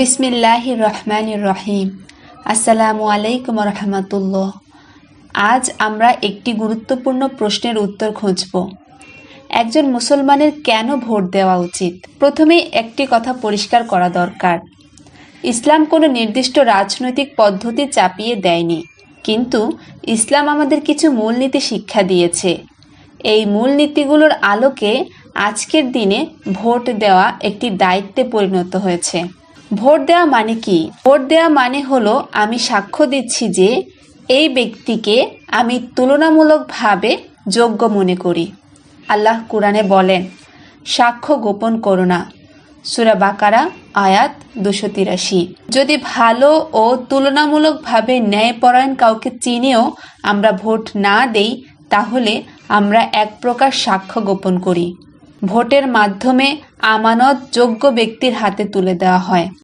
বিসমিল্লাহ রহমান রহিম। আসসালামু আলাইকুম রহমতুল্লাহ আজ আমরা একটি গুরুত্বপূর্ণ প্রশ্নের উত্তর খুঁজব। একজন মুসলমানের কেন ভোট দেওয়া উচিত? প্রথমেই একটি কথা পরিষ্কার করা দরকার। ইসলাম কোনো নির্দিষ্ট রাজনৈতিক পদ্ধতি চাপিয়ে দেয়নি, কিন্তু ইসলাম আমাদের কিছু মূলনীতি শিক্ষা দিয়েছে। এই মূলনীতিগুলোর আলোকে আজকের দিনে ভোট দেওয়া একটি দায়িত্বে পরিণত হয়েছে। ভোট দেওয়া মানে কি? ভোট দেওয়া মানে হলো আমি সাক্ষ্য দিচ্ছি যে এই ব্যক্তিকে আমি তুলনামূলকভাবে যোগ্য মনে করি। আল্লাহ কোরআনে বলেন, সাক্ষ্য গোপন করো না। সুরা বাকারা, আয়াত দুশো তিরাশি। যদি ভালো ও তুলনামূলকভাবে ন্যায়পরায়ণ কাউকে চিনেও আমরা ভোট না দেই, তাহলে আমরা এক প্রকার সাক্ষ্য গোপন করি। ভোটের মাধ্যমে আমানত যোগ্য ব্যক্তির হাতে তুলে দেওয়া হয়।